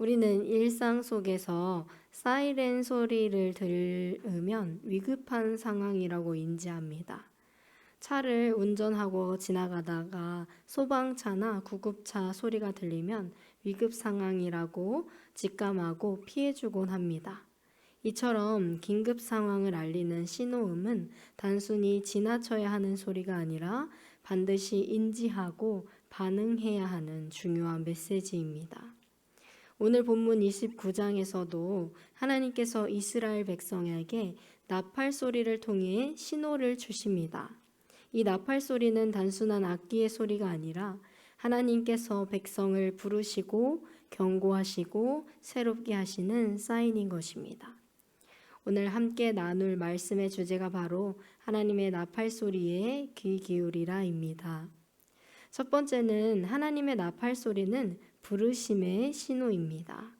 우리는 일상 속에서 사이렌 소리를 들으면 위급한 상황이라고 인지합니다. 차를 운전하고 지나가다가 소방차나 구급차 소리가 들리면 위급 상황이라고 직감하고 피해주곤 합니다. 이처럼 긴급 상황을 알리는 신호음은 단순히 지나쳐야 하는 소리가 아니라 반드시 인지하고 반응해야 하는 중요한 메시지입니다. 오늘 본문 29장에서도 하나님께서 이스라엘 백성에게 나팔 소리를 통해 신호를 주십니다. 이 나팔 소리는 단순한 악기의 소리가 아니라 하나님께서 백성을 부르시고 경고하시고 새롭게 하시는 사인인 것입니다. 오늘 함께 나눌 말씀의 주제가 바로 하나님의 나팔 소리에 귀 기울이라입니다. 첫 번째는 하나님의 나팔 소리는 부르심의 신호입니다.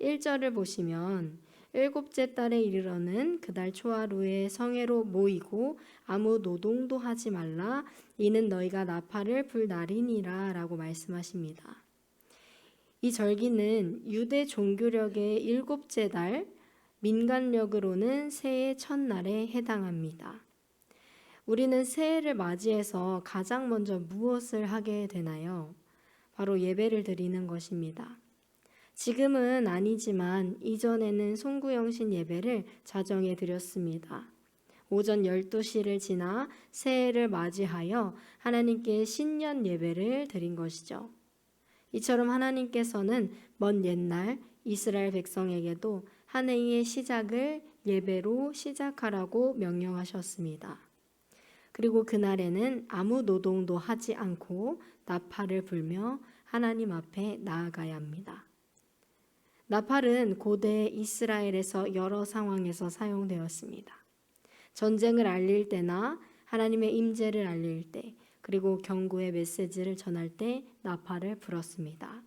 1절을 보시면 일곱째 달에 이르러는 그달 초하루에 성회로 모이고 아무 노동도 하지 말라 이는 너희가 나팔을 불 날이니라 라고 말씀하십니다. 이 절기는 유대 종교력의 일곱째 달 민간력으로는 새해 첫날에 해당합니다. 우리는 새해를 맞이해서 가장 먼저 무엇을 하게 되나요? 바로 예배를 드리는 것입니다. 지금은 아니지만 이전에는 송구영신 예배를 자정에 드렸습니다. 오전 12시를 지나 새해를 맞이하여 하나님께 신년 예배를 드린 것이죠. 이처럼 하나님께서는 먼 옛날 이스라엘 백성에게도 한 해의 시작을 예배로 시작하라고 명령하셨습니다. 그리고 그날에는 아무 노동도 하지 않고 나팔을 불며 하나님 앞에 나아가야 합니다. 나팔은 고대 이스라엘에서 여러 상황에서 사용되었습니다. 전쟁을 알릴 때나 하나님의 임재를 알릴 때, 그리고 경고의 메시지를 전할 때 나팔을 불었습니다.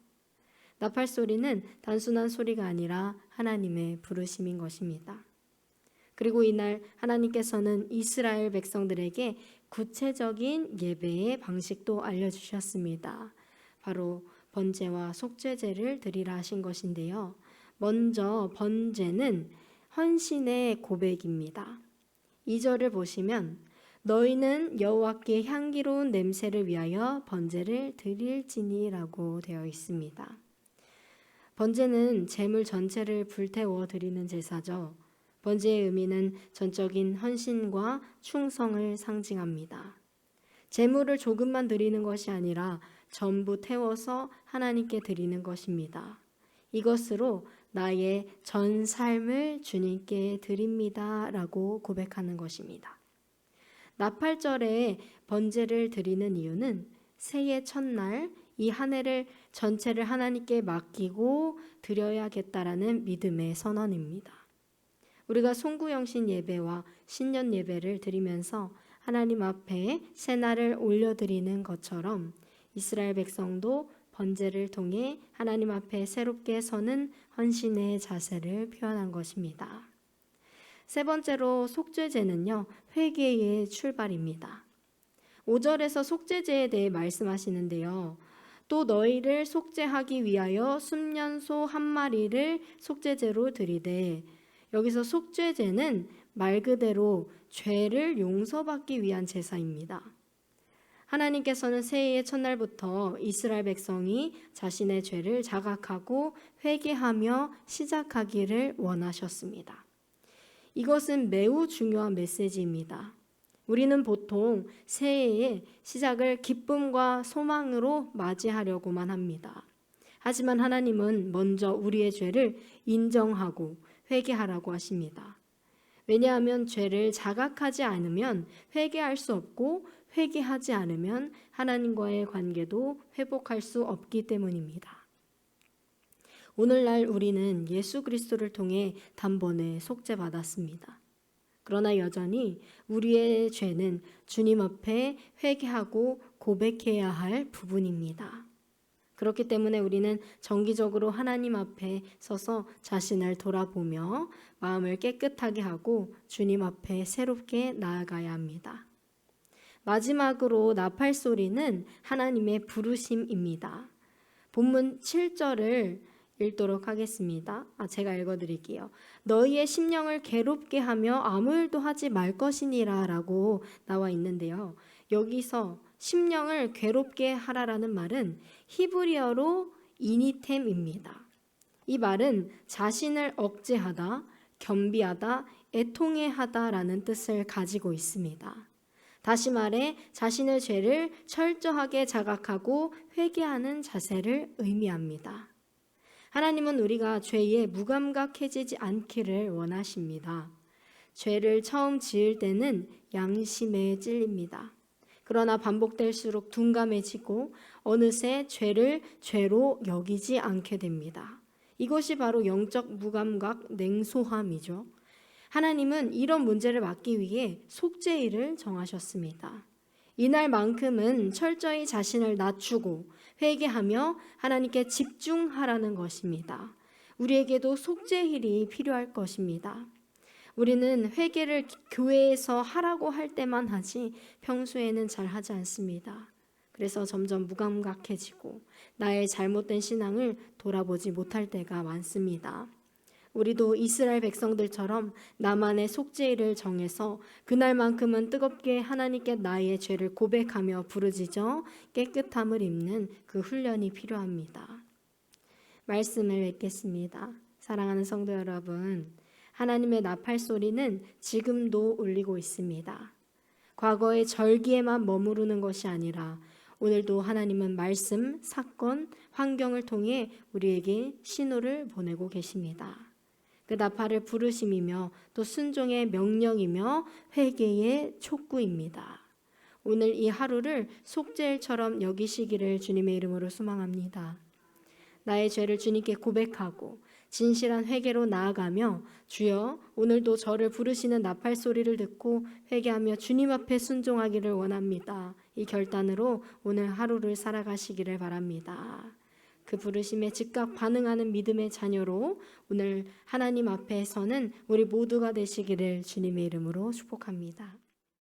나팔 소리는 단순한 소리가 아니라 하나님의 부르심인 것입니다. 그리고 이날 하나님께서는 이스라엘 백성들에게 구체적인 예배의 방식도 알려주셨습니다. 바로 번제와 속죄제를 드리라 하신 것인데요. 먼저 번제는 헌신의 고백입니다. 2절을 보시면 너희는 여호와께 향기로운 냄새를 위하여 번제를 드릴지니라고 되어 있습니다. 번제는 재물 전체를 불태워 드리는 제사죠. 번제의 의미는 전적인 헌신과 충성을 상징합니다. 재물을 조금만 드리는 것이 아니라 전부 태워서 하나님께 드리는 것입니다. 이것으로 나의 전 삶을 주님께 드립니다. 라고 고백하는 것입니다. 나팔절에 번제를 드리는 이유는 새해 첫날 이 한 해를 전체를 하나님께 맡기고 드려야겠다라는 믿음의 선언입니다. 우리가 송구영신 예배와 신년 예배를 드리면서 하나님 앞에 새날을 올려드리는 것처럼 이스라엘 백성도 번제를 통해 하나님 앞에 새롭게 서는 헌신의 자세를 표현한 것입니다. 세 번째로 속죄제는요, 회개의 출발입니다. 5절에서 속죄제에 대해 말씀하시는데요. 또 너희를 속죄하기 위하여 순년소 한 마리를 속죄제로 드리되 여기서 속죄제는 말 그대로 죄를 용서받기 위한 제사입니다. 하나님께서는 새해의 첫날부터 이스라엘 백성이 자신의 죄를 자각하고 회개하며 시작하기를 원하셨습니다. 이것은 매우 중요한 메시지입니다. 우리는 보통 새해의 시작을 기쁨과 소망으로 맞이하려고만 합니다. 하지만 하나님은 먼저 우리의 죄를 인정하고 회개하라고 하십니다. 왜냐하면 죄를 자각하지 않으면 회개할 수 없고 회개하지 않으면 하나님과의 관계도 회복할 수 없기 때문입니다. 오늘날 우리는 예수 그리스도를 통해 단번에 속죄받았습니다. 그러나 여전히 우리의 죄는 주님 앞에 회개하고 고백해야 할 부분입니다. 그렇기 때문에 우리는 정기적으로 하나님 앞에 서서 자신을 돌아보며 마음을 깨끗하게 하고 주님 앞에 새롭게 나아가야 합니다. 마지막으로 나팔 소리는 하나님의 부르심입니다. 본문 7절을 읽도록 하겠습니다. 아, 제가 읽어 드릴게요. 너희의 심령을 괴롭게 하며 아무 일도 하지 말 것이니라 라고 나와 있는데요. 여기서 심령을 괴롭게 하라라는 말은 히브리어로 이니템입니다. 이 말은 자신을 억제하다, 겸비하다, 애통해하다라는 뜻을 가지고 있습니다. 다시 말해 자신의 죄를 철저하게 자각하고 회개하는 자세를 의미합니다. 하나님은 우리가 죄에 무감각해지지 않기를 원하십니다. 죄를 처음 지을 때는 양심에 찔립니다. 그러나 반복될수록 둔감해지고 어느새 죄를 죄로 여기지 않게 됩니다. 이것이 바로 영적 무감각 냉소함이죠. 하나님은 이런 문제를 막기 위해 속죄일을 정하셨습니다. 이날만큼은 철저히 자신을 낮추고 회개하며 하나님께 집중하라는 것입니다. 우리에게도 속죄일이 필요할 것입니다. 우리는 회개를 교회에서 하라고 할 때만 하지 평소에는 잘 하지 않습니다. 그래서 점점 무감각해지고 나의 잘못된 신앙을 돌아보지 못할 때가 많습니다. 우리도 이스라엘 백성들처럼 나만의 속죄일을 정해서 그날만큼은 뜨겁게 하나님께 나의 죄를 고백하며 부르짖어 깨끗함을 입는 그 훈련이 필요합니다. 말씀을 맺겠습니다. 사랑하는 성도 여러분, 하나님의 나팔 소리는 지금도 울리고 있습니다. 과거의 절기에만 머무르는 것이 아니라 오늘도 하나님은 말씀, 사건, 환경을 통해 우리에게 신호를 보내고 계십니다. 그 나팔을 부르심이며 또 순종의 명령이며 회개의 촉구입니다. 오늘 이 하루를 속죄일처럼 여기시기를 주님의 이름으로 소망합니다. 나의 죄를 주님께 고백하고 진실한 회개로 나아가며 주여 오늘도 저를 부르시는 나팔 소리를 듣고 회개하며 주님 앞에 순종하기를 원합니다. 이 결단으로 오늘 하루를 살아가시기를 바랍니다. 그 부르심에 즉각 반응하는 믿음의 자녀로 오늘 하나님 앞에 서는 우리 모두가 되시기를 주님의 이름으로 축복합니다.